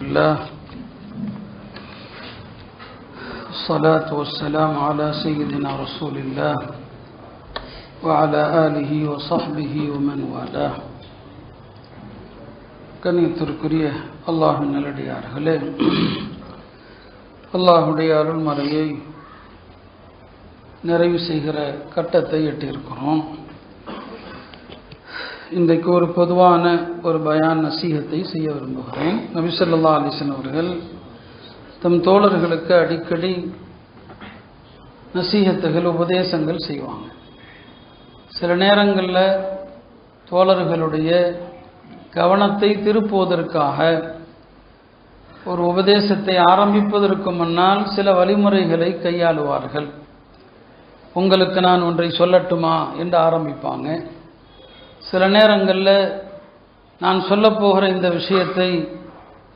الله الصلاة والسلام على سيدنا رسول الله وعلى آله وصحبه ومن والاه கண்ணியத்திற்குரிய அல்லாஹின் நல்லடியார்களே அல்லாஹுடைய அருள்மறையை நிறைவு செய்கிற கட்டத்தை எட்டியிருக்கிறோம் இன்றைக்கு ஒரு பொதுவான ஒரு பயான் நசீகத்தை செய்ய விரும்புகிறேன். நபிசல்லா அலிசன் அவர்கள் தம் தோழர்களுக்கு அடிக்கடி நசீகத்துகள் உபதேசங்கள் செய்வாங்க. சில நேரங்களில் தோழர்களுடைய கவனத்தை திருப்புவதற்காக ஒரு உபதேசத்தை ஆரம்பிப்பதற்கு முன்னால் சில வழிமுறைகளை கையாளுவார்கள். உங்களுக்கு நான் ஒன்றை சொல்லட்டுமா? என்று ஆரம்பிப்பாங்க. சில நேரங்களில் நான் சொல்லப்போகிற இந்த விஷயத்தை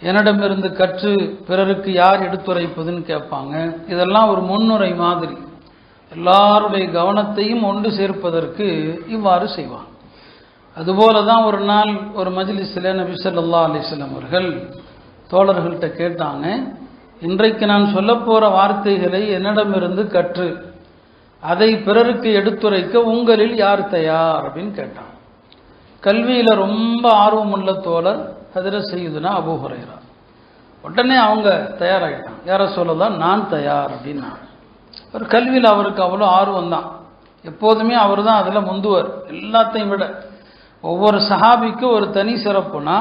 என்னிடமிருந்து கற்று பிறருக்கு யார் எடுத்துரைப்பதுன்னு கேட்பாங்க. இதெல்லாம் ஒரு முன்னுரை மாதிரி. எல்லாருடைய கவனத்தையும் ஒன்று சேர்ப்பதற்கு இவ்வாறு செய்வாங்க. அதுபோல தான் ஒரு நாள் ஒரு மஜ்லிஸில் நபி சொல்லா அலைஹி அவர்கள் தோழர்கள்ட்ட கேட்டாங்க இன்றைக்கு நான் சொல்லப் போகிற வார்த்தைகளை என்னிடமிருந்து கற்று அதை பிறருக்கு எடுத்துரைக்க உங்களில் யார் தயார்? அப்படின்னு கேட்டான் கல்வியில் ரொம்ப ஆர்வமுள்ள தோழர் அதிர செய்யுதுனா அபு ஹுரைரா. உடனே அவங்க தயாராகிட்டான் யார சொல்லலாம் நான் தயார் அப்படின்னா ஒரு கல்வியில் அவருக்கு அவ்வளோ ஆர்வம் தான் எப்போதுமே அவர் தான் அதில் முந்துவர். எல்லாத்தையும் விட. ஒவ்வொரு சஹாபிக்கும் ஒரு தனி சிறப்புனா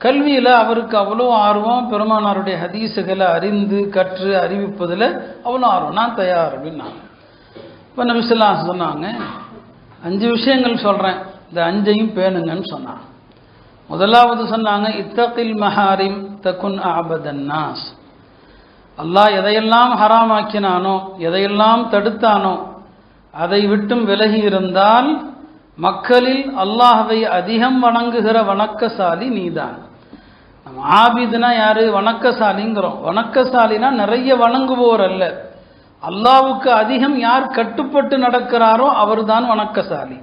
கல்வியில் அவருக்கு அவ்வளோ ஆர்வம் பெருமானாருடைய ஹதீஸுகளை அறிந்து கற்று அறிவிப்பதில் அவ்வளோ ஆர்வம். நான் தயார் அப்படின்னாங்க. இப்போ நபிசுல்லா சொன்னாங்க அஞ்சு விஷயங்கள் சொல்கிறேன் இந்த அஞ்சையும் பேணுங்கன்னு சொன்னான். முதலாவது சொன்னாங்க இத்தகில் மஹாரிம் தகுன் ஆபதன்னாஸ் அல்லாஹ் எதையெல்லாம் ஹராமாக்கினானோ எதையெல்லாம் தடுத்தானோ அதை விட்டும் விலகி இருந்தால் மக்களில் அல்லாஹவை அதிகம் வணங்குகிற வணக்கசாலி நீதான். நம்ம ஆபிதுனா யாரு? வணக்கசாலிங்கிறோம். வணக்கசாலினா நிறைய வணங்குவோர் அல்ல. அல்லாவுக்கு அதிகம் யார் கட்டுப்பட்டு நடக்கிறாரோ அவர்தான் வணக்கசாலி.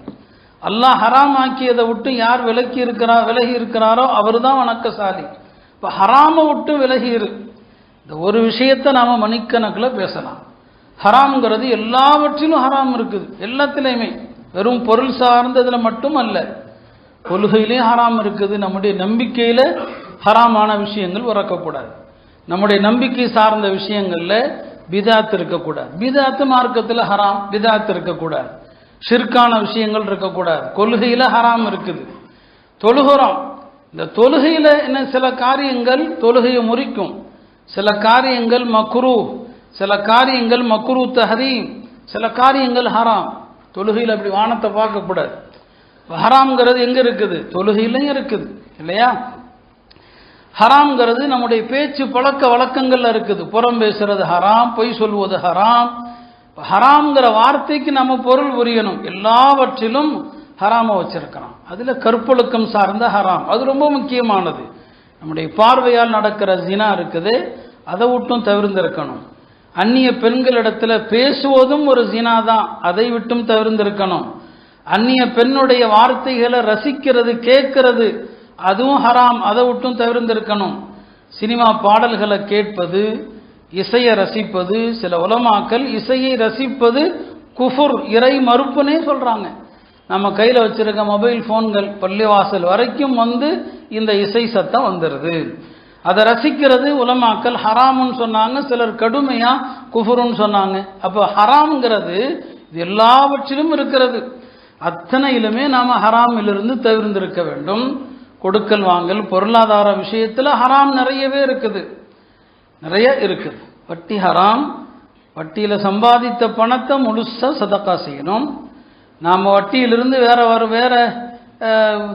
அல்லாஹ் ஹராம் ஆக்கியதை விட்டு யார் விலக்கி இருக்கிறா விலகி இருக்கிறாரோ அவர் தான் வணக்கசாலி. இப்போ ஹராமை விட்டு விலகி இரு. இந்த ஒரு விஷயத்தை நாம் மணிக்கணக்கில் பேசலாம். ஹராம்ங்கிறது எல்லாவற்றிலும் ஹராம் இருக்குது. எல்லாத்துலேயுமே. வெறும் பொருள் சார்ந்ததில் மட்டும் அல்ல. கொள்கையிலையும் ஹராம் இருக்குது. நம்முடைய நம்பிக்கையில் ஹராமான விஷயங்கள் உறக்கக்கூடாது நம்முடைய நம்பிக்கை சார்ந்த விஷயங்களில் பிதாத்து இருக்கக்கூடாது. பிதாத்து மார்க்கத்தில் ஹராம் பிதாத்து இருக்கக்கூடாது. சிற்கான விஷயங்கள் இருக்கக்கூடாது. கொள்கையில் ஹராம் இருக்குது. தொழுகிறோம். இந்த தொழுகையில் என்ன சில காரியங்கள் தொழுகையை முறிக்கும். சில காரியங்கள் மக்ரூ சில காரியங்கள் மக்ரூ தஹரீம் சில காரியங்கள் ஹராம். தொழுகையில் அப்படி வானத்தை பார்க்கக்கூடாது. ஹராம்ங்கிறது எங்கே இருக்குது? தொழுகையிலையும் இருக்குது. இல்லையா? ஹராம்ங்கிறது நம்முடைய பேச்சு பழக்க வழக்கங்கள்ல இருக்குது. புறம் பேசுறது ஹராம் பொய் சொல்வது ஹராம். ஹராம்ங்கிற வார்த்தைக்கு நம்ம பொருள் புரியணும். எல்லாவற்றிலும் ஹராம வச்சிருக்கிறோம் அதில் கற்பொழுக்கம் சார்ந்த ஹராம். அது ரொம்ப முக்கியமானது. நம்முடைய பார்வையால் நடக்கிற ஜினா இருக்குது. அதை விட்டும் தவிர்ந்திருக்கணும். அந்நிய பெண்களிடத்தில் பேசுவதும் ஒரு ஜினா தான். அதை விட்டும் தவிர்ந்திருக்கணும். அந்நிய பெண்ணுடைய வார்த்தைகளை ரசிக்கிறது கேட்கிறது அதுவும் ஹராம். அதை விட்டும் தவிர்ந்திருக்கணும். சினிமா பாடல்களை கேட்பது இசையை ரசிப்பது சில உலமாக்கல் இசையை ரசிப்பது குஃபுர் இறை மறுப்புனே சொல்கிறாங்க நம்ம கையில் வச்சிருக்க மொபைல் ஃபோன்கள் பள்ளிவாசல் வரைக்கும் வந்து இந்த இசை சத்தம் வந்துடுது அதை ரசிக்கிறது உலமாக்கல் ஹராமுன்னு சொன்னாங்க சிலர் கடுமையாக குஃபுருன்னு சொன்னாங்க. அப்போ ஹராம்ங்கிறது இது எல்லாவற்றிலும் இருக்கிறது. அத்தனையிலுமே நாம் ஹராமிலிருந்து தவிர்ந்திருக்க வேண்டும். கொடுக்கல் வாங்கல் பொருளாதார விஷயத்தில் ஹராம் நிறையவே இருக்குது. நிறைய இருக்குது. வட்டி ஹராம். வட்டியில் சம்பாதித்த பணத்தை முழுசாக சதக்கா செய்யணும். நாம் வட்டியிலிருந்து வேற வர வேறு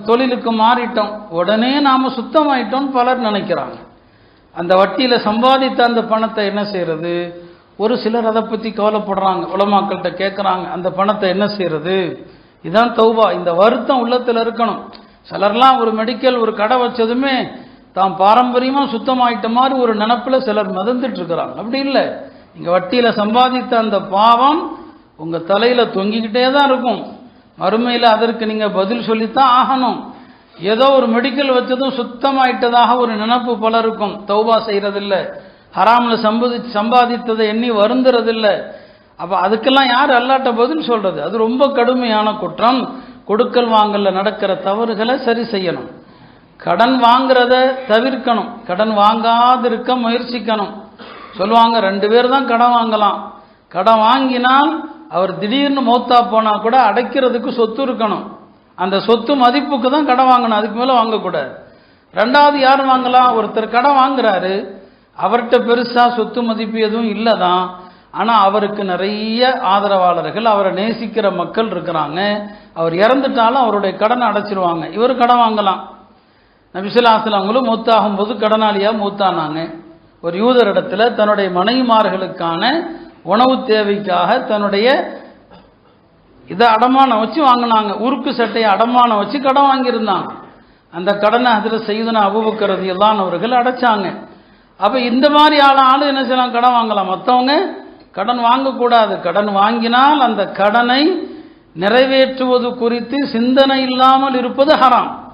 தொழிலுக்கு மாறிட்டோம். உடனே நாம் சுத்தமாயிட்டோம் பலர் நினைக்கிறாங்க. அந்த வட்டியில் சம்பாதித்த அந்த பணத்தை என்ன செய்கிறது ஒரு சிலர் அதை பற்றி கவலைப்படுறாங்க. உலமாக்கள்கிட்ட கேட்குறாங்க அந்த பணத்தை என்ன செய்கிறது இதான் தௌபா. இந்த வருத்தம் உள்ளத்தில் இருக்கணும். சிலர்லாம் ஒரு மெடிக்கல் ஒரு கடை வச்சதுமே தாம் பாரம்பரியமாக சுத்தமாயிட்ட மாதிரி ஒரு நினப்பில் சிலர் மிதந்துட்டு இருக்கிறாங்க அப்படி இல்லை. இங்கே வட்டியில் சம்பாதித்த அந்த பாவம் உங்கள் தலையில் தொங்கிக்கிட்டே தான் இருக்கும். மறுமையில் அதற்கு நீங்கள் பதில் சொல்லித்தான் ஆகணும். ஏதோ ஒரு மெடிக்கல் வச்சதும் சுத்தமாயிட்டதாக ஒரு நினப்பு பலருக்கும். தௌபா செய்கிறதில்ல ஹராமில் சம்பதி சம்பாதித்ததை எண்ணி வருந்துறதில்லை. அப்போ அதுக்கெல்லாம் யார் அல்லாட்ட பதில் சொல்கிறது அது ரொம்ப கடுமையான குற்றம். கொடுக்கல் வாங்கலில் நடக்கிற தவறுகளை சரி செய்யணும். கடன் வாங்குறத தவிர்க்கணும். கடன் வாங்காதிருக்க முயற்சிக்கணும். சொல்லுவாங்க ரெண்டு பேர் தான் கடன் வாங்கலாம். கடன் வாங்கினால் அவர் திடீர்னு மௌத்தா போனால் கூட அடைக்கிறதுக்கு சொத்து இருக்கணும். அந்த சொத்து மதிப்புக்கு தான் கடன் வாங்கணும். அதுக்கு மேலே வாங்கக்கூடாது. ரெண்டாவது யார் வாங்கலாம்? ஒருத்தர் கடன் வாங்குறாரு. அவர்கிட்ட பெருசாக சொத்து மதிப்பு எதுவும் இல்லை தான் ஆனால் அவருக்கு நிறைய ஆதரவாளர்கள் அவரை நேசிக்கிற மக்கள் இருக்கிறாங்க. அவர் இறந்துட்டாலும் அவருடைய கடனை அடைச்சிருவாங்க. இவர் கடன் வாங்கலாம். நபிசுல்லாஸ்லாம் அவங்களும் மூத்தாகும் போது கடனாளியாக மூத்தானாங்க. ஒரு யூதர் இடத்துல தன்னுடைய மனைவிமார்களுக்கான உணவு தேவைக்காக தன்னுடைய இதை அடமானம் வச்சு வாங்கினாங்க. உருக்கு சட்டையை அடமானம் வச்சு கடன் வாங்கியிருந்தாங்க. அந்த கடனை அதில் செய்தன அபுபக்கிறது எல்லாம் அவர்கள் அடைச்சாங்க. அப்போ இந்த மாதிரி ஆள் ஆள் என்ன செய்யலாம்? கடன் வாங்கலாம். மற்றவங்க கடன் வாங்கக்கூடாது. கடன் வாங்கினால் அந்த கடனை நிறைவேற்றுவது குறித்து சிந்தனை இல்லாமல் இருப்பது ஹராம்.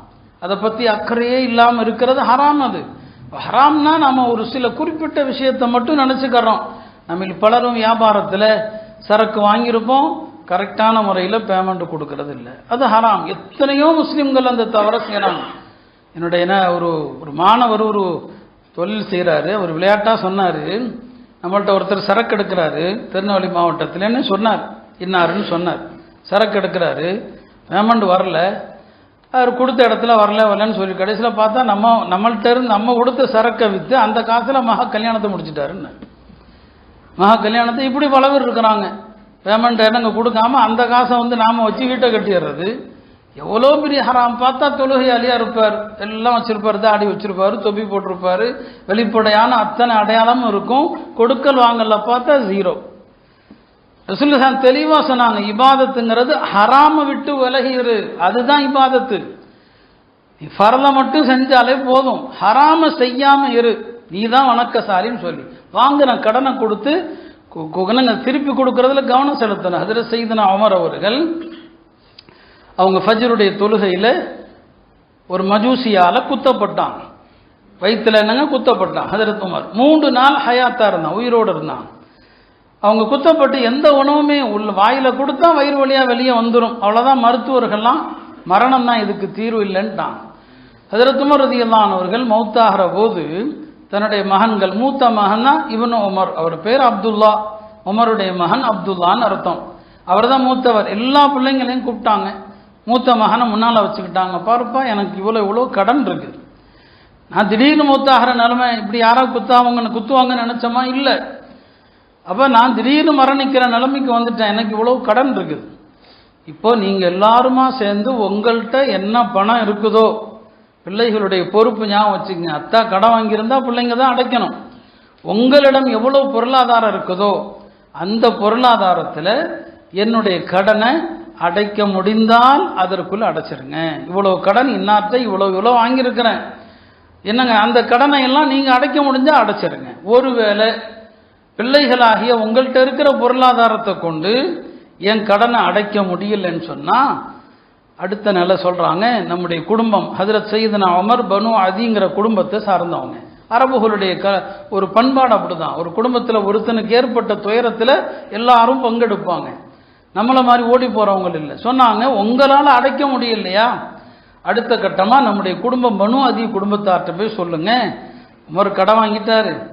அதை பற்றி அக்கறையே இல்லாமல் இருக்கிறது ஹராம் அது. ஹராம்னா நம்ம ஒரு சில குறிப்பிட்ட விஷயத்தை மட்டும் நினச்சிக்கிறோம். நம்ம பலரும் வியாபாரத்தில் சரக்கு வாங்கியிருப்போம் கரெக்டான முறையில் பேமெண்ட் கொடுக்கறது இல்லை அது ஹராம். எத்தனையோ முஸ்லீம்கள் அந்த தவறை செய்கிறாங்க என்னுடைய என்ன ஒரு ஒரு மாணவர் ஒரு தொழில் செய்கிறாரு அவர் விளையாட்டாக சொன்னார். நம்மள்ட்ட ஒருத்தர் சரக்கு எடுக்கிறாரு. திருநெல்வேலி மாவட்டத்திலன்னு சொன்னார். இன்னாருன்னு சொன்னார். சரக்கு எடுக்கிறாரு. பேமெண்ட் வரல. அவர் கொடுத்த இடத்துல வரல வரலன்னு சொல்லி கடைசியில் பார்த்தா நம்ம நம்மள்ட்ட இருந்து நம்ம கொடுத்த சரக்கை விற்று அந்த காசில் மகா கல்யாணத்தை முடிச்சிட்டாருன்னு. மகா கல்யாணத்தை இப்படி பல பேர் இருக்கிறாங்க. பேமெண்ட் என்னங்க கொடுக்காம அந்த காசை வந்து நாம் வச்சு வீட்டை கட்டிடுறது. எவ்வளோ பெரிய ஹராம். பார்த்தா தொழுகையாளியாக இருப்பார். எல்லாம் வச்சுருப்பார் தாடி வச்சுருப்பார் தொப்பி போட்டிருப்பாரு. வெளிப்படையான அத்தனை அடையாளமும் இருக்கும். கொடுக்கல் வாங்கல பார்த்தா ஜீரோ ரசுல்லசான் தெளிவாக சொன்னாங்க இபாதத்துங்கிறது ஹராம விட்டு விலகிரு. அதுதான் இபாதத்து. நீ ஃபரலை மட்டும் செஞ்சாலே போதும். ஹராம செய்யாம இரு. நீ தான் வணக்கசாலின்னு சொல்லி. வாங்கின கடனை கொடுத்து குகனங்க திருப்பி கொடுக்கறதுல கவனம் செலுத்தணும். அதில் செய்தன அமர் அவர்கள் அவங்க ஃபஜருடைய தொழுகையில் ஒரு மஜூசியால் குத்தப்பட்டான் வயிற்றுல என்னங்க குத்தப்பட்டான் ஹதரத் உமர். மூன்று நாள் ஹயாத்தா இருந்தான் உயிரோடு இருந்தான். அவங்க குத்தப்பட்டு எந்த உணவுமே உள்ள வாயில் கொடுத்தா வயிறு வழியாக வெளியே வந்துடும் அவ்வளோதான் மருத்துவர்கள்லாம் மரணம் தான் இதுக்கு தீர்வு இல்லைன்ட்டான். ஹதரத் உமர் ரதியல்லானவர்கள் மௌத்தாகிற போது தன்னுடைய மகன்கள் மூத்த மகன் தான் இவனு உமர். அவர் பேர் அப்துல்லா. உமருடைய மகன் அப்துல்லான்னு அர்த்தம். அவர் தான் மூத்தவர். எல்லா பிள்ளைங்களையும் கூப்பிட்டாங்க. மூத்த மகனை முன்னால் வச்சுக்கிட்டாங்க. பாருப்பா எனக்கு இவ்வளோ இவ்வளோ கடன் இருக்குது நான் திடீர்னு மூத்தாகிற நிலைமை இப்படி யாராவது குத்தாவங்கன்னு குத்துவாங்கன்னு நினச்சோமா? இல்லை. அப்போ நான் திடீர்னு மரணிக்கிற நிலைமைக்கு வந்துட்டேன். எனக்கு இவ்வளோ கடன் இருக்குது. இப்போ நீங்கள் எல்லாருமா சேர்ந்து உங்கள்கிட்ட என்ன பணம் இருக்குதோ பிள்ளைகளுடைய பொறுப்பு ஞாபகம் வச்சுக்கங்க. அத்தா கடன் வாங்கியிருந்தா பிள்ளைங்க தான் அடைக்கணும். உங்களிடம் எவ்வளோ பொருளாதாரம் இருக்குதோ அந்த பொருளாதாரத்தில் என்னுடைய கடனை அடைக்க முடிந்தால் அதற்குள்ளே அடைச்சிருங்க. இவ்வளோ கடன் இன்னார்த்த இவ்வளோ இவ்வளோ வாங்கியிருக்கிறேன். என்னங்க அந்த கடனை எல்லாம் நீங்கள் அடைக்க முடிஞ்சால் அடைச்சிருங்க. ஒருவேளை பிள்ளைகளாகிய உங்கள்கிட்ட இருக்கிற பொருளாதாரத்தை கொண்டு என் கடனை அடைக்க முடியலன்னு சொன்னால் அடுத்த நிலை சொல்கிறாங்க நம்முடைய குடும்பம் ஹதரத் சையதுனா அமர் பனு அதிங்கிற குடும்பத்தை சார்ந்தவங்க. அரபுகளுடைய க ஒரு பண்பாடு அப்படிதான். ஒரு குடும்பத்தில் ஒருத்தனுக்கு ஏற்பட்ட துயரத்தில் எல்லாரும் பங்கெடுப்பாங்க. நம்மளை மாதிரி ஓடி போகிறவங்க இல்லை. சொன்னாங்க உங்களால் அடைக்க முடியலையா? அடுத்த கட்டமாக நம்முடைய குடும்பம் பனு அதி குடும்பத்தார்கிட்ட போய் சொல்லுங்கள் ஒரு கடன் வாங்கிட்டாரு.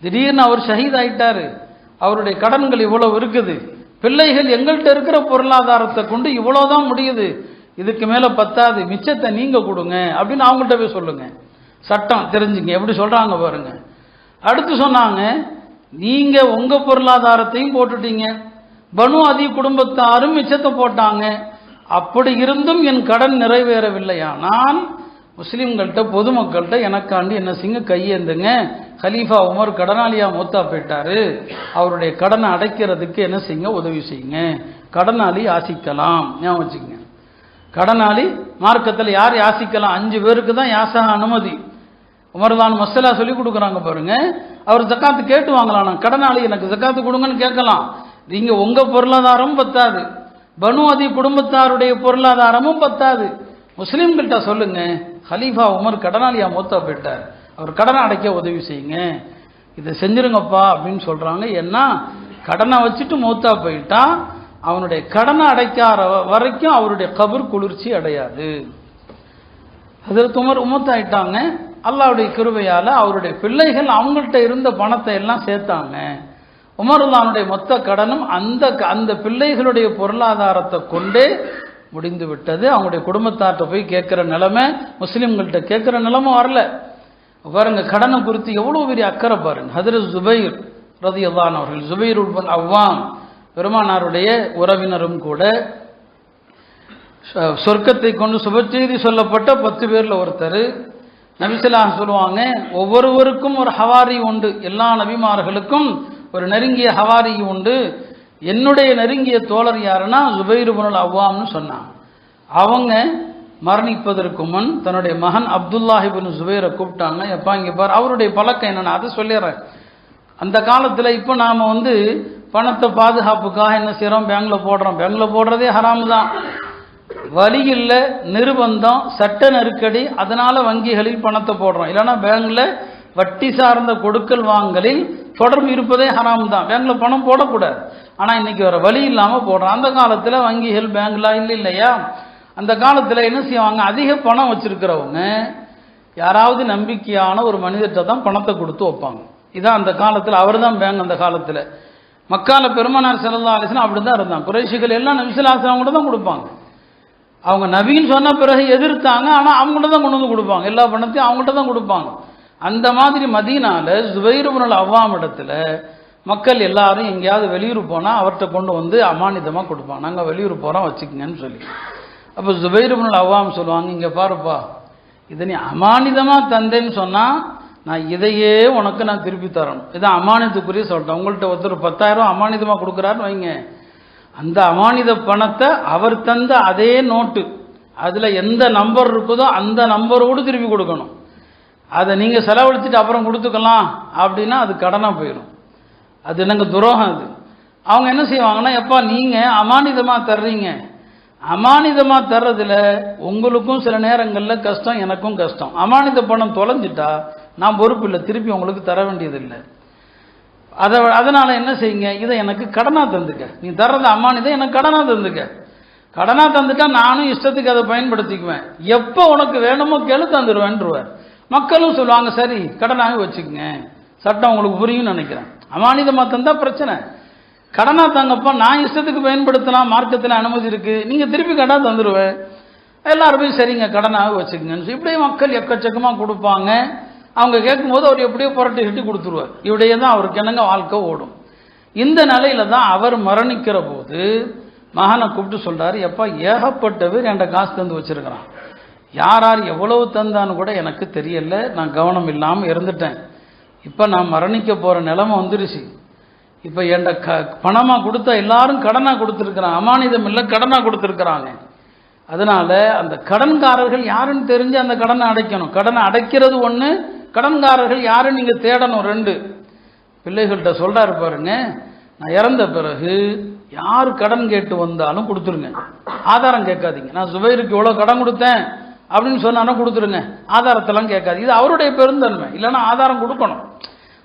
திடீர்னு அவர் ஷஹீத் ஆயிட்டார் அவருடைய கடன்கள் இவ்வளவு இருக்குது. பிள்ளைகள் எங்கள்கிட்ட இருக்கிற பொருளாதாரத்தை கொண்டு இவ்வளோதான் முடியுது. இதுக்கு மேலே பத்தாது. மிச்சத்தை நீங்கள் கொடுங்க. அப்படின்னு அவங்கள்ட்ட போய் சொல்லுங்க. சட்டம் தெரிஞ்சுங்க. எப்படி சொல்கிறாங்க பாருங்க. அடுத்து சொன்னாங்க நீங்கள் உங்கள் பொருளாதாரத்தையும் போட்டுட்டீங்க. பனு அதி குடும்பத்தாரும் மிச்சத்தை போட்டாங்க. அப்படி இருந்தும் என் கடன் நிறைவேறவில்லையா நான் முஸ்லீம்கள்கிட்ட பொதுமக்கள்கிட்ட எனக்காண்டி என்ன செய்யுங்க கையேந்துங்க. ஹலீஃபா உமர் கடனாளியா மூத்தா போயிட்டாரு. அவருடைய கடனை அடைக்கிறதுக்கு என்ன செய்யுங்க? உதவி செய்யுங்க. கடனாளி யாசிக்கலாம். ஞாபகம் வச்சுக்கோங்க. கடனாளி மார்க்கத்தில் யார் யாசிக்கலாம்? அஞ்சு பேருக்கு தான் யாசக அனுமதி. உமர்தான் மசலா சொல்லி கொடுக்குறாங்க பாருங்க. அவர் ஜக்காத்து கேட்டு வாங்கலாம். நான் கடனாளி எனக்கு ஜக்காத்து கொடுங்கன்னு கேட்கலாம். நீங்கள் உங்கள் பொருளாதாரமும் பத்தாது. பனு அதி குடும்பத்தாருடைய பொருளாதாரமும் பத்தாது. முஸ்லீம்கள்ட்ட சொல்லுங்க. ஹலீஃபா உமர் கடனாளியா மூத்தா போயிட்டார். அவர் கடனை அடைக்க உதவி செய்யுங்க. இதை செஞ்சிருங்கப்பா அப்படின்னு சொல்கிறாங்க ஏன்னா கடனை வச்சுட்டு மூத்தா போயிட்டா அவனுடைய கடனை அடைக்காத வரைக்கும் அவருடைய கபர் குளிர்ச்சி அடையாது. அதில் துமர் உமத்தாயிட்டாங்க. அல்லாவுடைய கிருவையால் அவருடைய பிள்ளைகள் அவங்கள்ட்ட இருந்த பணத்தை எல்லாம் சேர்த்தாங்க. உமருல்லானுடைய மொத்த கடனும் அந்த அந்த பிள்ளைகளுடைய பொருளாதாரத்தை கொண்டே முடிந்து விட்டது அவங்களுடைய குடும்பத்தார்கிட்ட போய் கேட்குற நிலைமை முஸ்லீம்கள்ட்ட கேட்குற நிலைமை வரல. பாருங்க கடனை குறித்து எவ்வளோ பெரிய அக்கறை பாருங்க. ஹதரத் ஜுபைர் ரதி அவர்கள் ஜுபைர் உட்பன் அவ்வாம் பெருமானாருடைய உறவினரும் கூட சொர்க்கத்தை கொண்டு சுபச்செய்தி சொல்லப்பட்ட பத்து பேரில் ஒருத்தர். நபிசலா சொல்லுவாங்க ஒவ்வொருவருக்கும் ஒரு ஹவாரி உண்டு. எல்லா நபிமார்களுக்கும் ஒரு நெருங்கிய ஹவாரி உண்டு. என்னுடைய நெருங்கிய தோழர் யாருன்னா ஜுபைர் புனல் அவ்வாம்னு சொன்னாங்க. அவங்க மரணிப்பதற்கு முன் தன்னுடைய மகன் அப்துல்லாஹிபின் சுபேரை கூப்பிட்டாங்க. எப்பா இங்கே பார் அவருடைய பழக்கம் என்னென்னா அதை சொல்லிடுறேன். அந்த காலத்தில் இப்போ நாம் வந்து பணத்தை பாதுகாப்புக்காக என்ன செய்கிறோம் பேங்க்ல போடுறோம். பேங்க்ல போடுறதே ஹராம் தான். வழி இல்லை நிர்பந்தம் சட்ட நெருக்கடி அதனால் வங்கிகளில் பணத்தை போடுறோம். இல்லைன்னா பேங்கில் வட்டி சார்ந்த கொடுக்கல் வாங்கலில் தொடர்பு இருப்பதே ஹராம் தான். பேங்கில் பணம் போடக்கூடாது. ஆனால் இன்னைக்கு வர வழி இல்லாமல் போடுறோம். அந்த காலத்தில் வங்கிகள் பேங்க்லாம் இல்லை இல்லையா? அந்த காலத்தில் என்ன செய்வாங்க? அதிக பணம் வச்சிருக்கிறவங்க யாராவது நம்பிக்கையான ஒரு மனிதர்கிட்ட தான் பணத்தை கொடுத்து வைப்பாங்க. இதான் அந்த காலத்தில் அவர் தான் பேங்க் அந்த காலத்தில். மக்கால பெருமனார் செல்லா அலிஸ்லாம் அப்படி தான் இருந்தாங்க. குறைஷிகள் எல்லாம் நபிசுலாசனம் கூட தான் கொடுப்பாங்க. அவங்க நபின்னு சொன்ன பிறகு எதிர்த்தாங்க ஆனால் அவங்கள்ட்ட தான் கொண்டு வந்து கொடுப்பாங்க. எல்லா பணத்தையும் அவங்கள்ட்ட தான் கொடுப்பாங்க. அந்த மாதிரி மதியனால் ஜுபைருபுனல் அவ்வாம் இடத்துல மக்கள் எல்லாரும் எங்கேயாவது வெளியூர் போனால் அவர்கிட்ட கொண்டு வந்து அமானிதமாக கொடுப்பாங்க. நாங்கள் வெளியூர் போகிறோம் வச்சுக்கங்கன்னு சொல்லி. அப்போ ஜுபைருபுனல் அவ்வாம் சொல்லுவாங்க இங்கே பாருப்பா இதை நீ அமானிதமாக தந்தேன்னு சொன்னால் நான் இதையே உனக்கு நான் திருப்பி தரணும். இதான் அமானிதத்துக்குரிய சொல்லிட்டேன். உங்கள்கிட்ட ஒருத்தர் பத்தாயிரம் அமானிதமாக கொடுக்குறாருன்னு வைங்க. அந்த அமானித பணத்தை அவர் தந்த அதே நோட்டு அதில் எந்த நம்பர் இருக்குதோ அந்த நம்பரோடு திருப்பி கொடுக்கணும். அதை நீங்கள் செலவழிச்சிட்டு அப்புறம் கொடுத்துக்கலாம் அப்படின்னா அது கடனாக போயிடும். அது எனக்கு துரோகம் அது? அவங்க என்ன செய்வாங்கன்னா எப்பா நீங்கள் அமானிதமாக தர்றீங்க. அமானிதமாக தர்றதுல உங்களுக்கும் சில நேரங்களில் கஷ்டம் எனக்கும் கஷ்டம். அமானித பணம் தொலைஞ்சிட்டா நான் பொறுப்பு இல்லை திருப்பி உங்களுக்கு தர வேண்டியதில்லை. அதை அதனால் என்ன செய்யுங்க? இதை எனக்கு கடனாக தந்துக்க. நீ தர்றது அமானிதம் எனக்கு கடனாக தந்துக்க. கடனாக தந்துட்டா நானும் இஷ்டத்துக்கு அதை பயன்படுத்திக்குவேன். எப்போ உனக்கு வேணுமோ கேளு தந்துடுவேன்ருவார் மக்களும் சொல்லுவாங்க சரி கடனாக வச்சுக்கோங்க. சட்டம் உங்களுக்கு புரியும்னு நினைக்கிறேன். அமானிதமாக தந்தால் பிரச்சனை. கடனாக தாங்கப்பா நான் இஷ்டத்துக்கு பயன்படுத்தலாம் மார்க்கத்தில் அனுமதி இருக்குது நீங்கள் திருப்பி கடனாக தந்துடுவேன் எல்லாருமே சரிங்க கடனாக வச்சுக்கங்கன்னு இப்படியே மக்கள் எக்கச்சக்கமாக கொடுப்பாங்க. அவங்க கேட்கும்போது அவர் எப்படியோ புரட்டி கட்டி கொடுத்துருவார். இப்படியே தான் அவருக்கு என்னங்க வாழ்க்கை ஓடும். இந்த நிலையில தான் அவர் மரணிக்கிற போது மகனை கூப்பிட்டு சொல்கிறார் எப்பா ஏகப்பட்ட பேர் என்கிட்ட காசு தந்து வச்சிருக்கிறான். யார் யார் எவ்வளவு தந்தான்னு கூட எனக்கு தெரியல. நான் கவனம் இல்லாமல் இருந்துட்டேன். இப்போ நான் மரணிக்க போகிற நிலமை வந்துருச்சு. இப்போ என்ட க பணமாக கொடுத்தா எல்லாரும் கடனாக கொடுத்துருக்குறான் அமானிதம் இல்லை கடனாக கொடுத்துருக்குறாங்க. அதனால அந்த கடன்காரர்கள் யாருன்னு தெரிஞ்சு அந்த கடனை அடைக்கணும். கடனை அடைக்கிறது ஒன்று கடன்காரர்கள் யாருன்னு நீங்கள் தேடணும் ரெண்டு. பிள்ளைகள்கிட்ட சொல்றாரு பாருங்க நான் இறந்த பிறகு யார் கடன் கேட்டு வந்தாலும் கொடுத்துருங்க. ஆதாரம் கேட்காதீங்க. நான் சுபைருக்கு இவ்வளோ கடன் கொடுத்தேன் அப்படின்னு சொன்னாலும் கொடுத்துருங்க. ஆதாரத்தெல்லாம் கேட்காது இது அவருடைய பெருந்தன்மை. இல்லைன்னா ஆதாரம் கொடுக்கணும்.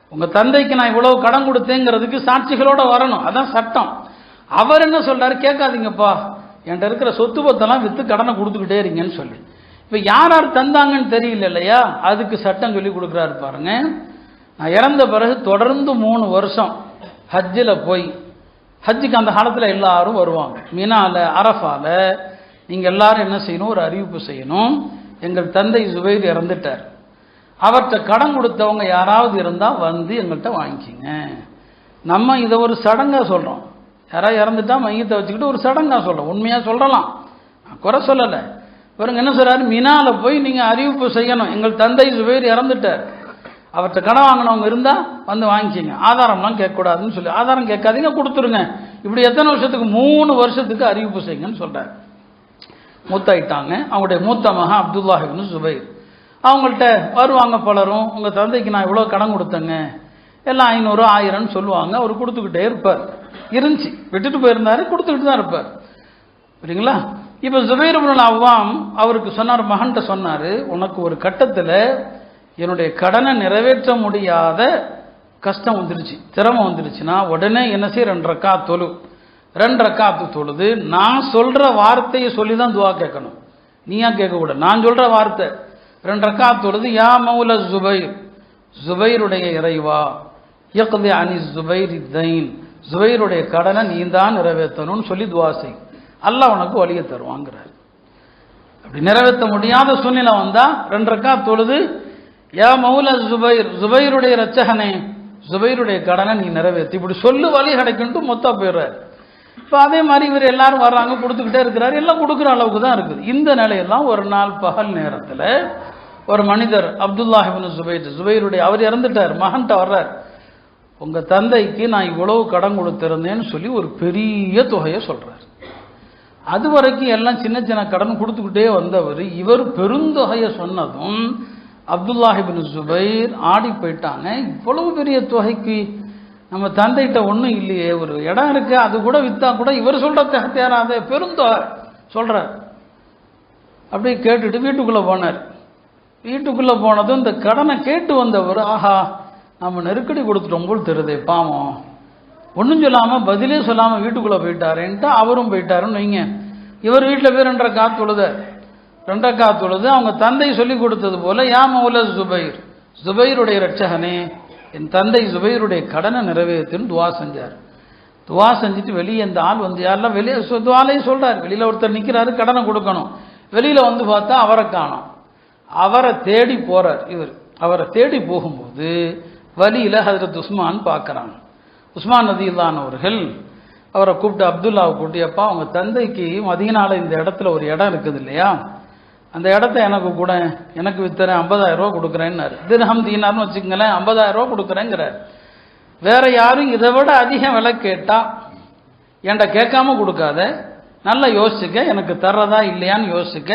உங்க தந்தைக்கு நான் இவ்வளவு கடன் கொடுத்தேங்கிறதுக்கு சாட்சிகளோட வரணும். அதான் சட்டம். அவர் என்ன சொல்றாரு? கேட்காதீங்கப்பா. என்கிட்ட இருக்கிற சொத்து பத்தெல்லாம் வித்து கடனை கொடுத்துக்கிட்டே இருங்கன்னு சொல்லி. இப்போ யார் யார் தந்தாங்கன்னு தெரியல இல்லையா? அதுக்கு சட்டம் சொல்லி கொடுக்குறாரு பாருங்க. நான் இறந்த பிறகு தொடர்ந்து மூணு வருஷம் ஹஜ்ஜில் போய் ஹஜ்ஜுக்கு அந்த காலத்தில் எல்லாரும் வருவாங்க. மினால அரஃபால. நீங்கள் எல்லாரும் என்ன செய்யணும்? ஒரு அறிவிப்பு செய்யணும். எங்கள் தந்தை ஜுபைர் இறந்துட்டார். அவர்கிட்ட கடன் கொடுத்தவங்க யாராவது இருந்தால் வந்து எங்கள்கிட்ட வாங்கிக்கிங்க. நம்ம இதை ஒரு சடங்காக சொல்கிறோம் யாராவது இறந்துட்டா மையத்தை வச்சுக்கிட்டு ஒரு சடங்காக சொல்கிறோம் உண்மையாக சொல்லலாம். குறை சொல்லலை. இவருங்க என்ன சொல்கிறாரு மினாவில் போய் நீங்கள் அறிவிப்பு செய்யணும். எங்கள் தந்தை பேர் இறந்துட்டார். அவர்கிட்ட கடன் வாங்கினவங்க இருந்தால் வந்து வாங்கிக்கிங்க. ஆதாரம்லாம் கேட்கக்கூடாதுன்னு சொல்லி ஆதாரம் கேட்காதீங்க கொடுத்துருங்க. இப்படி எத்தனை வருஷத்துக்கு? மூணு வருஷத்துக்கு அறிவிப்பு செய்யுங்கன்னு சொல்கிறார் மூத்தாயிட்டாங்க. அவங்களுடைய மூத்த மகன் அப்துல்லாஹிப்னு சுபைர். அவங்கள்ட்ட வருவாங்க பலரும் உங்கள் தந்தைக்கு நான் இவ்வளோ கடன் கொடுத்தேங்க. எல்லாம் ஐநூறு ஆயிரம்னு சொல்லுவாங்க. அவர் கொடுத்துக்கிட்டே இருப்பார். இருந்துச்சு. விட்டுட்டு போயிருந்தாரு கொடுத்துக்கிட்டு தான் இருப்பார். சரிங்களா இப்போ ஜுபைர் அவ்வாம் அவருக்கு சொன்னார் மகன்கிட்ட சொன்னார் உனக்கு ஒரு கட்டத்தில் என்னுடைய கடனை நிறைவேற்ற முடியாத கஷ்டம் வந்துருச்சு. திறமை வந்துருச்சுன்னா உடனே என்ன செய்ய ரெண்டு ரக்கா தொழு. ரெண்டு ரக்காத்து தொழுது நான் சொல்கிற வார்த்தையை சொல்லி தான் துவா கேட்கணும். நீயா கேட்கக்கூடாது? நான் சொல்கிற வார்த்தை. ரெண்டு ரக்கா தொழுது யா மௌல ஜுபைர் ஜுபைருடைய இறைவா இயக்குதி அனி ஜுபைர் தைன் ஜுபைருடைய கடனை நீ தான் நிறைவேற்றணும்னு சொல்லி துவாசை அல்லாஹ் உனக்கு வழியை தருவாங்கிறார் அப்படி நிறைவேற்ற முடியாத சூழ்நிலை வந்தால் ரெண்டு ரக்கா தொழுது யா மௌல ஜுபைர் ஜுபைருடைய ரச்சகனே ஜுபைருடைய கடனை நீ நிறைவேற்றி. இப்படி சொல்லு வழி கிடைக்கும்ட்டு மொத்தா போயிடுறாரு. இப்போ அதே மாதிரி இவர் எல்லாரும் வர்றாங்க கொடுத்துக்கிட்டே இருக்கிறாரு எல்லாம் கொடுக்குற அளவுக்கு தான் இருக்குது. இந்த நிலையெல்லாம் ஒரு நாள் பகல் நேரத்தில் ஒரு மனிதர் அப்துல்லாஹிபின் ஜுபைர். ஜுபைருடைய அவர் இறந்துட்டார் மகன்கிட்ட வர்றார். உங்கள் தந்தைக்கு நான் இவ்வளவு கடன் கொடுத்திருந்தேன்னு சொல்லி ஒரு பெரிய தொகையை சொல்கிறார் அது வரைக்கும் எல்லாம் சின்ன சின்ன கடன் கொடுத்துக்கிட்டே வந்தவர் இவர் பெருந்தொகையை சொன்னதும் அப்துல்லாஹிபின் ஜுபைர் ஆடி போயிட்டாங்க. இவ்வளவு பெரிய தொகைக்கு நம்ம தந்தைகிட்ட ஒன்றும் இல்லையே ஒரு இடம் இருக்கு அது கூட விற்றா கூட இவர் சொல்கிற தேராத பெருந்தொகை சொல்கிறார் அப்படியே கேட்டுட்டு வீட்டுக்குள்ளே போனார். வீட்டுக்குள்ளே போனதும் இந்த கடனை கேட்டு வந்தவர் ஆஹா நம்ம நெருக்கடி கொடுத்துட்டோம் போல் தெரியுது பாவம். ஒன்றும் சொல்லாமல் பதிலே சொல்லாமல் வீட்டுக்குள்ளே போயிட்டாருன்ட்டு அவரும் போயிட்டாருன்னு வைங்க. இவர் வீட்டில் போய் ரெண்டரை காத்து தொழுத ரெண்டரை காத்து தொழுது அவங்க தந்தை சொல்லி கொடுத்தது போல யாம உல ஜுபைர் ஜுபைருடைய ரட்சகனே என் தந்தை ஜுபைருடைய கடனை நிறைவேற்றுன்னு துவா செஞ்சார். துவா செஞ்சுட்டு வெளியே இந்த ஆள் வந்து யாரெல்லாம் வெளியே துவாலையும் சொல்கிறார் வெளியில் ஒருத்தர் நிற்கிறாரு கடனை கொடுக்கணும். வெளியில் வந்து பார்த்தா அவரை காணும். அவரை தேடி போகிறார் இவர். அவரை தேடி போகும்போது வழியில் ஹசரத் உஸ்மான் பார்க்குறாங்க. உஸ்மான் நதியில்லான் அவர்கள் அவரை கூப்பிட்டு அப்துல்லாவை கூட்டியப்பா அவங்க தந்தைக்கு மதியனால் இந்த இடத்துல ஒரு இடம் இருக்குது இல்லையா? அந்த இடத்த எனக்கு கூட எனக்கு வித்துறேன் ஐம்பதாயிரம் ரூபா கொடுக்குறேன்னாரு. திருஹம் தீனார்னு வச்சுக்கங்களேன் ஐம்பதாயிரம் ரூபா கொடுக்குறேங்கிறார். வேற யாரும் இதை விட அதிக விலை கேட்டா என்கிட்ட கேட்காம கொடுக்காத நல்லா யோசிச்சுக்க எனக்கு தர்றதா இல்லையான்னு யோசிச்சுக்க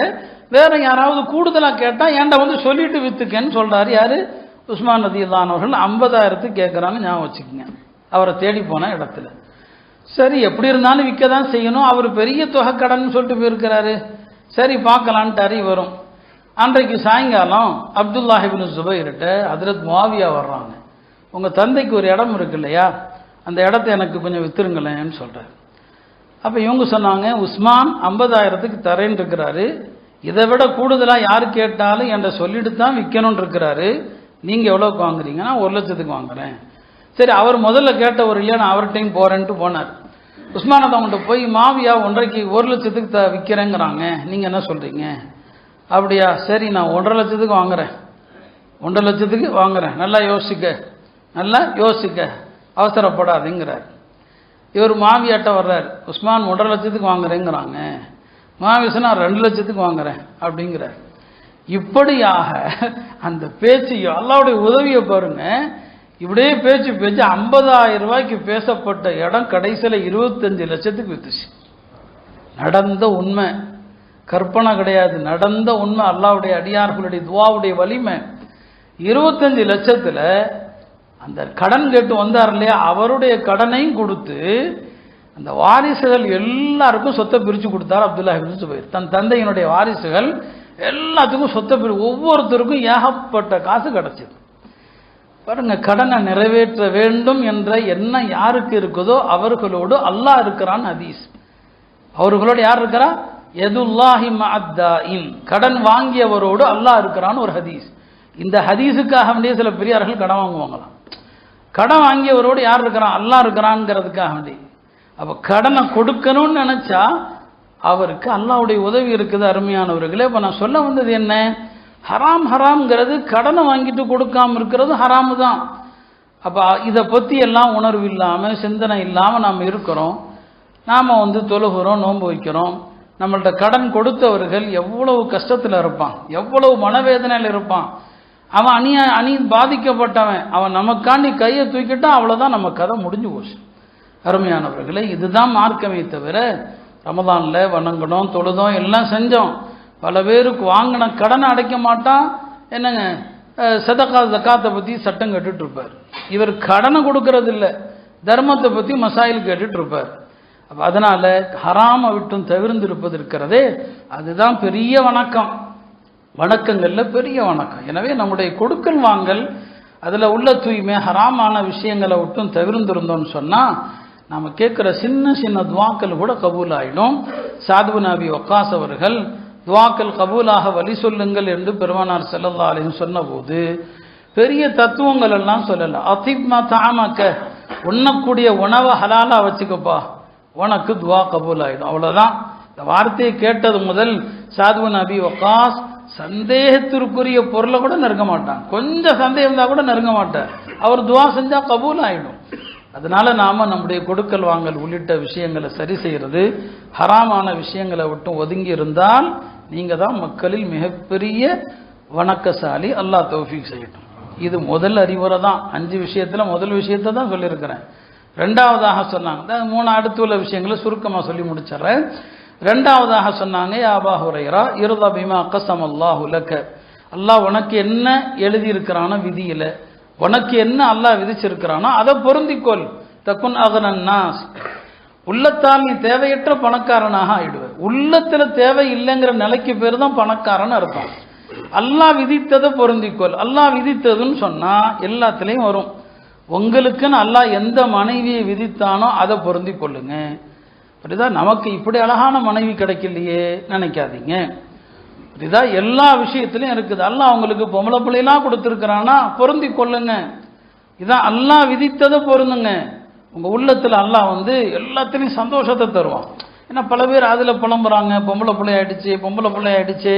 வேற யாராவது கூடுதலாக கேட்டால் என்கிட்ட வந்து சொல்லிட்டு வித்துக்கன்னு சொல்கிறாரு யார்? உஸ்மான் நதியில்லானவர்கள் ஐம்பதாயிரத்துக்கு கேட்குறாங்க ஞாபகம் வச்சுக்கோங்க. அவரை தேடி போன இடத்துல. சரி எப்படி இருந்தாலும் விற்க தான் செய்யணும். அவர் பெரிய தொகை கடன் சொல்லிட்டு போயிருக்கிறாரு. சரி பார்க்கலான்ட்டாரு வரும் அன்றைக்கு சாயங்காலம் அப்துல்லாஹிபின் சுபைர்கிட்ட அதிரத் மாவியா வர்றாங்க. உங்கள் தந்தைக்கு ஒரு இடம் இருக்கு இல்லையா? அந்த இடத்த எனக்கு கொஞ்சம் வித்துருங்களேன்னு சொல்கிறார் அப்போ இவங்க சொன்னாங்க உஸ்மான் ஐம்பதாயிரத்துக்கு தரேன்னு இருக்கிறாரு இதை விட கூடுதலாக யார் கேட்டாலும் என்கிட்ட சொல்லிட்டு தான் விற்கணும்னு இருக்கிறாரு. நீங்கள் எவ்வளோக்கு வாங்குறீங்கன்னா ஒரு லட்சத்துக்கு வாங்குறேன். சரி அவர் முதல்ல கேட்ட ஒரு இல்லையா நான் அவர்கிட்டையும் போகிறேன்ட்டு போனார். உஸ்மானத் அவங்கள்ட்ட போய் மாவியா ஒன்றைக்கு ஒரு லட்சத்துக்கு த விற்கிறேங்கிறாங்க நீங்கள் என்ன சொல்கிறீங்க அப்படியா சரி நான் ஒன்றரை லட்சத்துக்கு வாங்குறேன். ஒன்றரை லட்சத்துக்கு வாங்குறேன். நல்லா யோசிக்க. நல்லா யோசிக்க. அவசரப்படாதுங்கிறார். இவர் மாவியாட்ட வர்றார். உஸ்மான் ஒன்றரை லட்சத்துக்கு வாங்குறேங்கிறாங்க. மாவிசன் நான் ரெண்டு லட்சத்துக்கு வாங்குறேன் அப்படிங்கிறார். இப்படியாக அந்த பேச்சு அல்லாவுடைய உதவியை பாருங்க. இப்படியே பேச்சு பேச்சு ஐம்பதாயிரம் ரூபாய்க்கு பேசப்பட்ட இடம் கடைசியில் இருபத்தஞ்சு லட்சத்துக்கு வித்துச்சு. நடந்த உண்மை. கற்பனை கிடையாது. நடந்த உண்மை அல்லாவுடைய அடியார்களுடைய துவாவுடைய வலிமை. இருபத்தஞ்சு லட்சத்தில் அந்த கடன் கேட்டு வந்தார் இல்லையா? அவருடைய கடனையும் கொடுத்து அந்த வாரிசுகள் எல்லாருக்கும் சொத்தை பிரித்து கொடுத்தார் அப்துல்லா ஹிபின் சுபைர் தன் தந்தையினுடைய வாரிசுகள் எல்லாத்துக்கும் சொத்தை பிரி ஒவ்வொருத்தருக்கும் ஏகப்பட்ட காசு கிடச்சிது. பாருங்க கடனை நிறைவேற்ற வேண்டும் என்ற எண்ணம் யாருக்கு இருக்குதோ அவர்களோடு அல்லாஹ் இருக்கிறான் ஹதீஸ். அவர்களோடு யார் இருக்கிறா? எதுல்லாஹி மஅத்தாயின் கடன் வாங்கியவரோடு அல்லாஹ் இருக்கிறான்னு ஒரு ஹதீஸ். இந்த ஹதீஸுக்காக வேண்டிய சில பெரியார்கள் கடன் வாங்குவாங்களாம். கடன் வாங்கியவரோடு யார் இருக்கிறான்? அல்லாஹ் இருக்கிறான்ங்கிறதுக்காக வேண்டி. அப்போ கடனை கொடுக்கணும்னு நினச்சா அவருக்கு அல்லாவுடைய உதவி இருக்குது அருமையானவர்களே. இப்போ நான் சொல்ல வந்தது என்ன? ஹராம் ஹராம்ங்கிறது கடனை வாங்கிட்டு கொடுக்காம இருக்கிறது ஹராமு தான். அப்போ இதை பற்றி எல்லாம் உணர்வு இல்லாமல் சிந்தனை இல்லாமல் நாம் இருக்கிறோம். நாம் வந்து தொழுகிறோம் நோன்பு வைக்கிறோம். நம்மள்ட்ட கடன் கொடுத்தவர்கள் எவ்வளவு கஷ்டத்தில் இருப்பான். எவ்வளவு மனவேதனையில் இருப்பான். அவன் அணிய அணி பாதிக்கப்பட்டவன். அவன் நமக்காண்டி கையை தூக்கிட்டான் அவ்வளோதான் நம்ம கதை முடிஞ்சு போச்சு. அருமையானவர்களே இதுதான் மார்க்கமே தவிர ரமதானில் வணங்கணும் தொழுதோம் எல்லாம் செஞ்சோம். பல பேருக்கு வாங்கின கடனை அடைக்க மாட்டான். என்னங்க? சதக்கா ஜக்காத்தை பற்றி சட்டம் கேட்டுட்டு இருப்பார் இவர் கடனை கொடுக்கறது இல்லை தர்மத்தை பற்றி மசாயில் கேட்டுட்டு இருப்பார் அப்ப ஹராம விட்டும் தவிர்ந்திருப்பது இருக்கிறதே அதுதான் பெரிய வணக்கம். வணக்கங்களில் பெரிய வணக்கம். எனவே நம்முடைய கொடுக்கல் வாங்கல் அதில் உள்ள தூய்மை ஹராமான விஷயங்களை விட்டும் தவிர்ந்திருந்தோம்னு சொன்னால் நாம் கேட்குற சின்ன சின்ன துவாக்கள் கூட கபூல் ஆகிடும் சாதுபு நபி ஒக்காஸ் அவர்கள் துவாக்கள் கபூலாக வழி சொல்லுங்கள் என்று பெருமானார் செல்லல்லா அலையும் சொன்னபோது பெரிய தத்துவங்கள் எல்லாம் சொல்லல. அதிப்மா தாமக்க உண்ணக்கூடிய உணவை ஹலாலா வச்சுக்கப்பா. உனக்கு துவா கபூல் ஆகிடும் அவ்வளோதான் இந்த வார்த்தையை கேட்டது முதல் சாதுவு நபி ஒக்காஸ் சந்தேகத்திற்குரிய பொருளை கூட நெருங்க மாட்டான். கொஞ்சம் சந்தேகம் இருந்தால் கூட நெருங்க மாட்டார். அவர் துவா செஞ்சால் கபூல் ஆகிடும் அதனால நாம நம்முடைய கொடுக்கல் வாங்கல் உள்ளிட்ட விஷயங்களை சரி செய்யறது ஹராமான விஷயங்களை விட்டும் ஒதுங்கி இருந்தால் நீங்க தான் மக்களில் மிகப்பெரிய வணக்கசாலி. அல்லாஹ் தௌஃபிக் செய்யட்டும். இது முதல் அறிவுரை தான். அஞ்சு விஷயத்துல முதல் விஷயத்தை தான் சொல்லியிருக்கிறேன். ரெண்டாவதாக சொன்னாங்க. மூணு அடுத்து உள்ள விஷயங்களை சுருக்கமாக சொல்லி முடிச்சிடுறேன். ரெண்டாவதாக சொன்னாங்க யாபா ஹுரைரா இருதா பிமா கசம் அல்லாஹ் உலக்க அல்லாஹ் உனக்கு என்ன எழுதியிருக்கிறான விதியில உனக்கு என்ன அல்லாஹ் விதிச்சிருக்கிறானோ அதை பொருந்திக்கொள். தக்குன் அகனன்னாஸ் உள்ளத்தால் நீ தேவையற்ற பணக்காரனாக ஆயிடுவ. உள்ளத்துல தேவை இல்லைங்கிற நிலைக்கு பேர் தான் பணக்காரன் இருப்பான் அல்லாஹ் விதித்ததை பொருந்திக்கொள். அல்லாஹ் விதித்ததுன்னு சொன்னா எல்லாத்துலேயும் வரும். உங்களுக்குன்னு அல்லாஹ் எந்த மனைவியை விதித்தானோ அதை பொருந்தி கொள்ளுங்க நமக்கு இப்படி அழகான மனைவி கிடைக்கலையே நினைக்காதீங்க. இதுதான் எல்லா விஷயத்திலையும் இருக்குது. அல்லாஹ் உங்களுக்கு பொம்பளை பிள்ளைலாம் கொடுத்துருக்குறான்னா பொருந்தி கொள்ளுங்க. இதான் அல்லாஹ் விதித்ததை பொருந்துங்க. உங்கள் உள்ளத்தில் அல்லாஹ் வந்து எல்லாத்துலேயும் சந்தோஷத்தை தருவான். ஏன்னா பல பேர் அதில் புலம்புறாங்க பொம்பளை பிள்ளை ஆயிடுச்சு பொம்பளை பிள்ளை ஆயிடுச்சு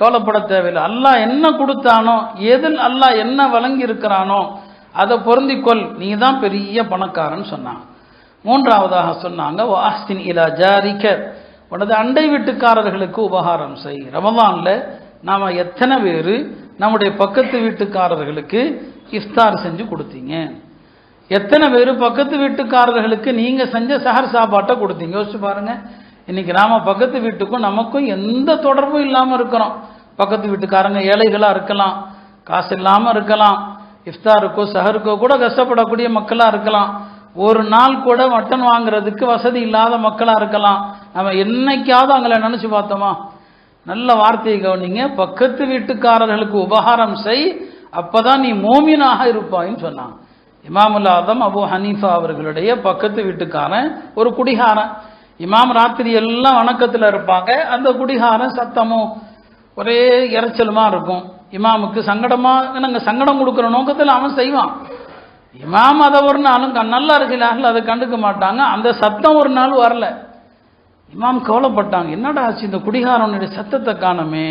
கவலைப்பட தேவையில்லை. அல்லாஹ் என்ன கொடுத்தானோ எதில் அல்லாஹ் என்ன வழங்கி இருக்கிறானோ அதை பொருந்திக்கொள் நீ தான் பெரிய பணக்காரன் சொன்னான். மூன்றாவதாக சொன்னாங்க வாஸ்தின் இலா ஜாரிக்க உனது அண்டை வீட்டுக்காரர்களுக்கு உபகாரம் செய். ரமதான்ல நாம எத்தனை பேர் நம்முடைய பக்கத்து வீட்டுக்காரர்களுக்கு இஃப்தார் செஞ்சு கொடுத்தீங்க? எத்தனை பேர் பக்கத்து வீட்டுக்காரர்களுக்கு நீங்க செஞ்ச சஹர் சாப்பாட்டை கொடுத்தீங்க? யோசிச்சு பாருங்க. இன்னைக்கு நாம பக்கத்து வீட்டுக்கும் நமக்கும் எந்த தொடர்பும் இல்லாம இருக்கிறோம். பக்கத்து வீட்டுக்காரங்க ஏழைகளா இருக்கலாம் காசு இல்லாம இருக்கலாம் இஃப்தாருக்கோ சஹருக்கோ கூட கஷ்டப்படக்கூடிய மக்களா இருக்கலாம். ஒரு நாள் கூட மட்டன் வாங்குறதுக்கு வசதி இல்லாத மக்களா இருக்கலாம். நம்ம என்னைக்காவது அவங்கள நினச்சி பார்த்தோமா? நல்ல வார்த்தையை கவனிங்க. பக்கத்து வீட்டுக்காரர்களுக்கு உபகாரம் செய். அப்போதான் நீ மோமினாக இருப்பாயின்னு சொன்னான். இமாமுல் ஆதம் அபு ஹனீஃபா அவர்களுடைய பக்கத்து வீட்டுக்காரன் ஒரு குடிகாரன். இமாம் ராத்திரி எல்லாம் வணக்கத்தில் இருப்பாங்க. அந்த குடிகாரன் சத்தமும் ஒரே இறைச்சலுமா இருக்கும். இமாமுக்கு சங்கடமாக நாங்கள் சங்கடம் கொடுக்குற நோக்கத்தில் அவன் செய்வான். இமாம் அதை ஒரு நாளும் க- நல்லா இருக்கிறார்கள் அதை கண்டுக்க மாட்டாங்க. அந்த சத்தம் ஒரு நாள் வரல. இமாம் கவலைப்பட்டாங்க. என்னடா ஆச்சு? இந்த குடிகாரனுடைய சத்தத்தை காணோமே.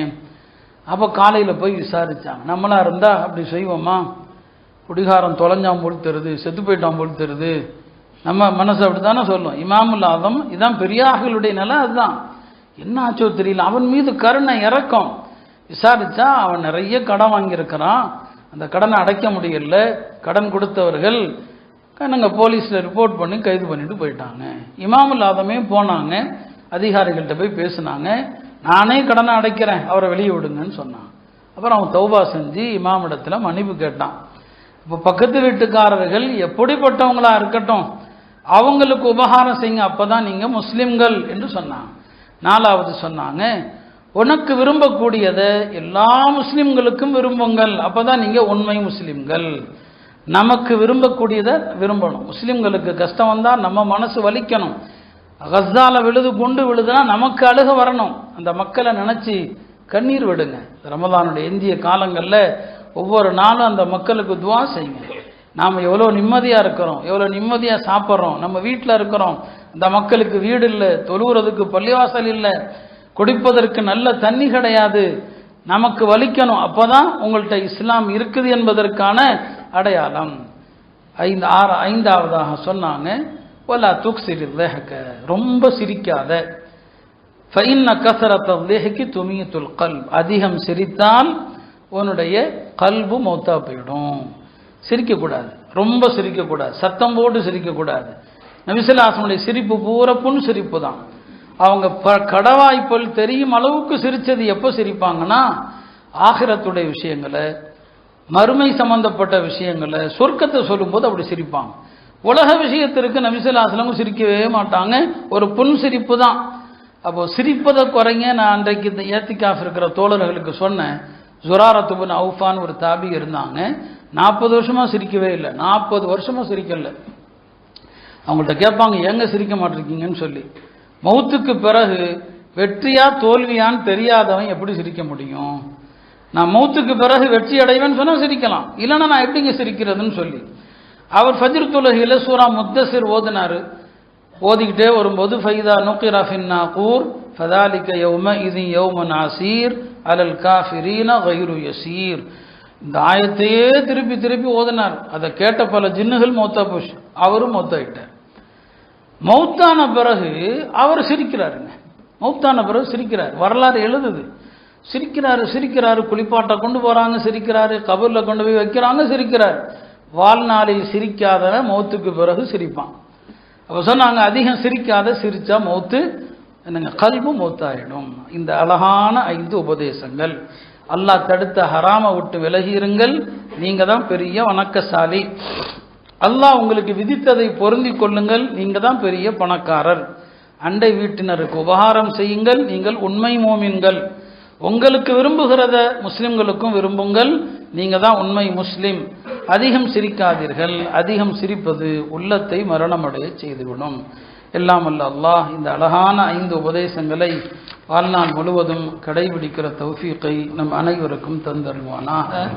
அப்போ காலையில் போய் விசாரித்தாங்க நம்மளாக இருந்தா அப்படி செய்வோமா? குடிகாரம் தொலைஞ்சான் போல் தருது செத்து போயிட்டான் போல் தருது நம்ம மனசு அப்படித்தானே சொல்லும். இமாமுல் ஆதம் இதான் பெரியார்களுடைய நிலை அதுதான். என்ன ஆச்சோ தெரியல. அவன் மீது கருணை இறக்கம் விசாரித்தா அவன் நிறைய கடன் வாங்கியிருக்கிறான். அந்த கடனை அடைக்க முடியல. கடன் கொடுத்தவர்கள் நாங்கள் போலீஸில் ரிப்போர்ட் பண்ணி கைது பண்ணிட்டு போயிட்டாங்க. இமாமுல் ஆதமே போனாங்க. அதிகாரிகள்கிட்ட போய் பேசினாங்க. நானே கடனை அடைக்கிறேன் அவரை வெளியே விடுங்கன்னு சொன்னான். அப்புறம் அவன் தௌபா செஞ்சு இமாமிடத்தில் மன்னிப்பு கேட்டான். இப்போ பக்கத்து வீட்டுக்காரர்கள் எப்படிப்பட்டவங்களா இருக்கட்டும் அவங்களுக்கு உபகாரம் செய்யுங்க அப்போ தான் நீங்கள் முஸ்லீம்கள் என்று சொன்னாங்க நாலாவது சொன்னாங்க உனக்கு விரும்பக்கூடியதை எல்லா முஸ்லீம்களுக்கும் விரும்புங்கள் அப்போ தான் நீங்கள் உண்மை முஸ்லீம்கள். நமக்கு விரும்பக்கூடியதை விரும்பணும். முஸ்லீம்களுக்கு கஷ்டம் வந்தால் நம்ம மனசு வலிக்கணும். கஸ்தால விழுது குண்டு விழுதுன்னா நமக்கு அழுக வரணும். அந்த மக்களை நினைச்சு கண்ணீர் விடுங்க. ரமதானுடைய இந்திய காலங்களில் ஒவ்வொரு நாளும் அந்த மக்களுக்கு துவா செய்யுங்க. நாம் எவ்வளோ நிம்மதியாக இருக்கிறோம் எவ்வளோ நிம்மதியாக சாப்பிட்றோம் நம்ம வீட்டில் இருக்கிறோம். இந்த மக்களுக்கு வீடு இல்லை தொழுகிறதுக்கு பள்ளிவாசல் இல்லை குடிப்பதற்கு நல்ல தண்ணி கிடையாது. நமக்கு வலிக்கணும். அப்பதான் உங்கள்கிட்ட இஸ்லாம் இருக்குது என்பதற்கான அடையாளம். ஐந்து ஆறு ஐந்தாவதாக சொன்னாங்க. ஒலா தூக் லேஹக்க ரொம்ப சிரிக்காத. ஃபைன்ன கசரத்த லேஹக்கு துமியத்துல் கல் அதிகம் சிரித்தால் உன்னுடைய கல்பு மௌத்தா போயிடும். சிரிக்கக்கூடாது. ரொம்ப சிரிக்கக்கூடாது. சத்தம் போட்டு சிரிக்கக்கூடாது. நபிசல்லாசனுடைய சிரிப்பு பூரா புன் சிரிப்பு தான். அவங்க ப கடவாய்ப்பல் தெரியும் அளவுக்கு சிரித்தது எப்போ சிரிப்பாங்கன்னா ஆகிரத்துடைய விஷயங்களை மறுமை சம்பந்தப்பட்ட விஷயங்களை சொர்க்கத்தை சொல்லும்போது அப்படி சிரிப்பாங்க. உலக விஷயத்திற்கு நபிசல்லாஸ்லமும் சிரிக்கவே மாட்டாங்க. ஒரு புன் சிரிப்பு தான். அப்போ சிரிப்பதை குறைங்க. நான் அன்றைக்கு இந்த ஏத்திக்காஃப் இருக்கிற தோழர்களுக்கு சொன்னேன். ஜுராரத்துபுன் அவுஃபான் ஒரு தாபி இருந்தாங்க. நாற்பது வருஷமா சிரிக்கவே இல்லை. நாற்பது வருஷமா சிரிக்கல. அவங்கள்ட்ட கேட்பாங்க ஏங்க சிரிக்க மாட்டிருக்கீங்கன்னு சொல்லி. மௌத்துக்கு பிறகு வெற்றியா தோல்வியான்னு தெரியாதவன் எப்படி சிரிக்க முடியும்? நான் மௌத்துக்கு பிறகு வெற்றி அடைவேன்னு சொன்னால் சிரிக்கலாம். இல்லைன்னா நான் எப்படிங்க சிரிக்கிறதுன்னு சொல்லி. அவர் ஃபஜ்ரு தொலகையில் சூரா முத்தசிர் ஓதினார். ஓதிக்கிட்டே வரும்போது ஃபைதா நுக்கிரா ஃபின்னா கூர் ஃபதாலிக்க யௌம இது யௌமன் ஆசீர் அலல் காஃபிரீன கைரு யசீர். இந்த ஆயத்தையே திருப்பி திருப்பி ஓதினார். அதை கேட்ட பல ஜின்னுகள் மௌத்தா போஷ் அவரும் மௌத்தாயிட்டார். மௌத்தான பிறகு அவர் சிரிக்கிறாருங்க. மௌத்தான பிறகு சிரிக்கிறார். வரலாறு எழுதுது. சிரிக்கிறாரு சிரிக்கிறாரு குளிப்பாட்டை கொண்டு போறாங்க சிரிக்கிறாரு கபூரில் கொண்டு போய் வைக்கிறாங்க சிரிக்கிறார். வாழ்நாளில் சிரிக்காதவன் மௌத்துக்கு பிறகு சிரிப்பான். அப்போ சொன்னாங்க அதிகம் சிரிக்காத சிரித்தா மௌத்து. என்னங்க கல்பு மௌத்தாயிடும். இந்த அழகான ஐந்து உபதேசங்கள். அல்லாஹ் தடுத்த ஹராம விட்டு விலகியிருங்கள். நீங்கள் தான் பெரிய வணக்கசாலி. அல்லாஹ் உங்களுக்கு விதித்ததை பொருந்தி கொள்ளுங்கள். நீங்கள் தான் பெரிய பணக்காரர். அண்டை வீட்டினருக்கு உபகாரம் செய்யுங்கள். நீங்கள் உண்மை மோமின்கள். உங்களுக்கு விரும்புகிறத முஸ்லிம்களுக்கும் விரும்புங்கள். நீங்க தான் உண்மை முஸ்லிம். அதிகம் சிரிக்காதீர்கள். அதிகம் சிரிப்பது உள்ளத்தை மரணமடைய செய்துவிடும். எல்லாம் அல்ல அல்லாஹ் இந்த அழகான ஐந்து உபதேசங்களை வாழ்நாள் முழுவதும் கடைபிடிக்கிற தௌஃபீக்கை நம் அனைவருக்கும் தந்தருவானாக